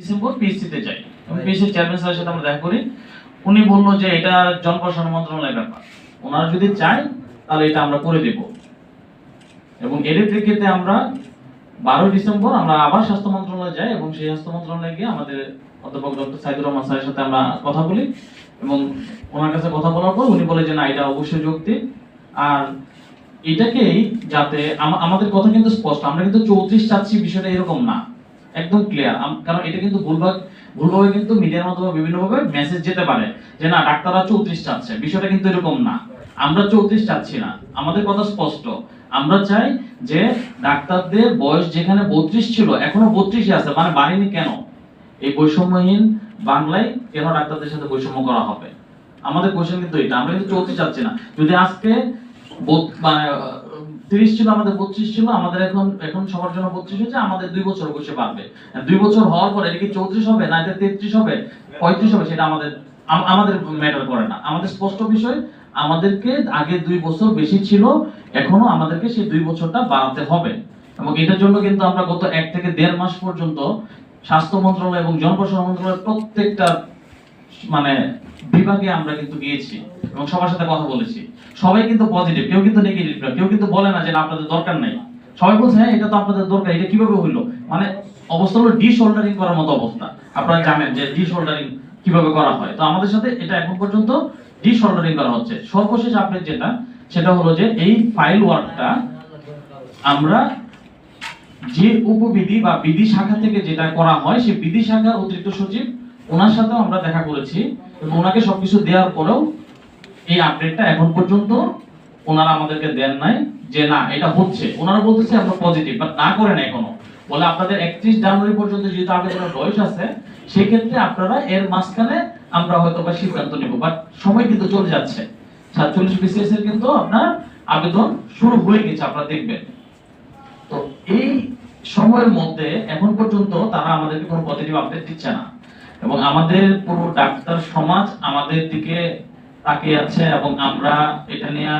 December পিএসসিতে যাই। PSC chairman স্যারের সাথে আমরা দেখা করি। উনি বলল যে এটা জনপ্রশাসন মন্ত্রণালয়ের ব্যাপার। ওনারা যদি চায় তাহলে এটা আমরা করে দেব। এবং এর প্রেক্ষিতে আমরা বারোই ডিসেম্বর আমরা আবার স্বাস্থ্য মন্ত্রণালয়ে যাই এবং সেই স্বাস্থ্য মন্ত্রণালয়ে গিয়ে আমাদের অধ্যাপক ডক্টর সাইদুর রহমান স্যারের সাথে আমরা কথা বলি। এবং ওনার কাছে কথা বলার পর উনি বলে যে না এটা অবশ্যই যৌক্তিক। আর এটাকেই যাতে আমাদের কথা কিন্তু স্পষ্ট। আমরা কিন্তু চৌত্রিশ চাচ্ছি বিষয়টা এরকম না। একদম ক্লিয়ার কারণ এটা কিন্তু ভুলভাগ, ভুলভাবে কিন্তু মিডিয়ার মাধ্যমে বিভিন্নভাবে মেসেজ যেতে পারে যে, না, ডাক্তাররা চৌত্রিশ চাচ্ছে। বিষয়টা কিন্তু এরকম না। আমরা চৌত্রিশ চাচ্ছি না। আমাদের কথা স্পষ্ট। আমরা চাই যে, ডাক্তারদের বয়স যেখানে বত্রিশ ছিল, এখনও বত্রিশে আছে। মানে বাড়েনি কেন? এই বৈষম্যহীন বাংলায় কেন ডাক্তারদের সাথে বৈষম্য করা হবে? আমাদের কোশ্চেন কিন্তু এটা। আমরা কিন্তু চলতে চাচ্ছি না। যদি আজকে মানে তিরিশ ছিল, আমাদের বত্রিশ ছিল, আমাদের এখন এখন সবার জন্য বত্রিশ হচ্ছে আমাদের দুই বছর বসে পারবে দুই বছর হওয়ার পর এটা কি চৌত্রিশ হবে না এটা তেত্রিশ হবে, পঁয়ত্রিশ হবে, সেটা আমাদের আমাদের ম্যাটার করে না। আমাদের স্পষ্ট বিষয়, আমাদেরকে আগে দুই বছর বেশি ছিল, এখনও আমাদেরকে সেই দুই বছরটা বাড়াতে হবে। এবং এটার জন্য কিন্তু আমরা গত এক থেকে দেড় মাস পর্যন্ত স্বাস্থ্য মন্ত্রণালয় এবং জনপ্রশাসন মন্ত্রণালয়ের প্রত্যেকটা মানে বিভাগে আমরা কিন্তু গিয়েছি। এবং সবার সাথে কথা বলেছি। সবাই কিন্তু পজিটিভ কেউ কিন্তু নেগেটিভ না, কেউ কিন্তু বলে না যে আপনাদের দরকার নাই। সবাই বলছে হ্যাঁ এটা তো আপনাদের দরকার, এটা কীভাবে হইল? মানে অবস্থা হলো ডিশোল্ডারিং করার মতো অবস্থা। আপনারা জানেন যে ডিশোল্ডারিং কীভাবে করা হয়। তো আমাদের সাথে এটা এখন পর্যন্ত ডিশোল্ডারিং করা হচ্ছে। সর্বশেষ আপডেট যেটা, সেটা হলো যে এই ফাইল ওয়ার্কটা আমরা যে উপবিধি বা বিধি শাখা থেকে যেটা করা হয়, সেই বিধি শাখার অতিরিক্ত সচিব, ওনার সাথেও আমরা দেখা করেছি এবং ওনাকে সবকিছু দেওয়ার পরেও এই আপডেটটা এখন পর্যন্ত ওনারা আমাদেরকে দেন নাই যে না, এটা হচ্ছে। ওনারা বলতেছে আমরা পজিটিভ বাট না করে করেন এখনও। বলে আপনাদের একত্রিশ জানুয়ারি পর্যন্ত যেহেতু আবেদনের বয়স আছে, সেক্ষেত্রে আপনারা এর মাঝখানে আমরা হয়তো বা সিদ্ধান্ত নিব। বাট সময় কিন্তু চলে যাচ্ছে। সাতচল্লিশ বিসিএস এর কিন্তু আপনার আবেদন শুরু হয়ে গেছে, আপনারা দেখবেন। তো এই সময়ের মধ্যে এখন পর্যন্ত তারা আমাদেরকে কোনো পজিটিভ আপডেট দিচ্ছে না। এবং আমাদের পুরো ডাক্তার সমাজ আমাদের দিকে তাকিয়ে আছে এবং আমরা এটা নিয়ে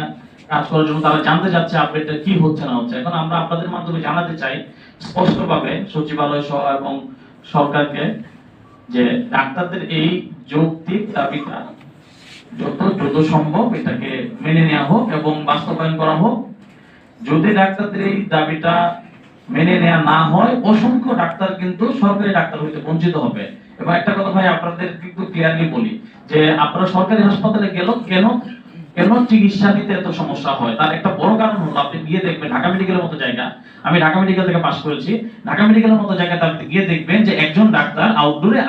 কাজ করার জন্য তারা জানতে চাচ্ছে আপডেটটা কি হচ্ছে না হচ্ছে। এখন আমরা আপনাদের মাধ্যমে জানাতে চাই স্পষ্টভাবে সচিবালয় সহ এবং সরকারকে যে ডাক্তারদের এই যৌক্তিক দাবিটা যত দ্রুত সম্ভব এটাকে মেনে নেওয়া হোক এবং বাস্তবায়ন করা হোক। যদি ডাক্তারদের এই দাবিটা মেনে নেওয়া না হয়, অসংখ্য ডাক্তার কিন্তু সরকারি ডাক্তার হইতে বঞ্চিত হবে। এবং একটা কথা ভাই, আপনাদের কিন্তু ক্লিয়ারলি বলি যে আপনারা সরকারি হাসপাতালে গেল কেন কেন চিকিৎসা নিতে এত সমস্যা হয়? তার একটা বড় কারণ হলো, আপনি গিয়ে দেখবেন, ঢাকা মেডিকেলের মতো জায়গা, আমি ঢাকা মেডিকেল থেকে পাশ করেছি, ঢাকা মেডিকেলের মতো জায়গাতে আপনি গিয়ে দেখবেন যে একজন ডাক্তার আউটডোরে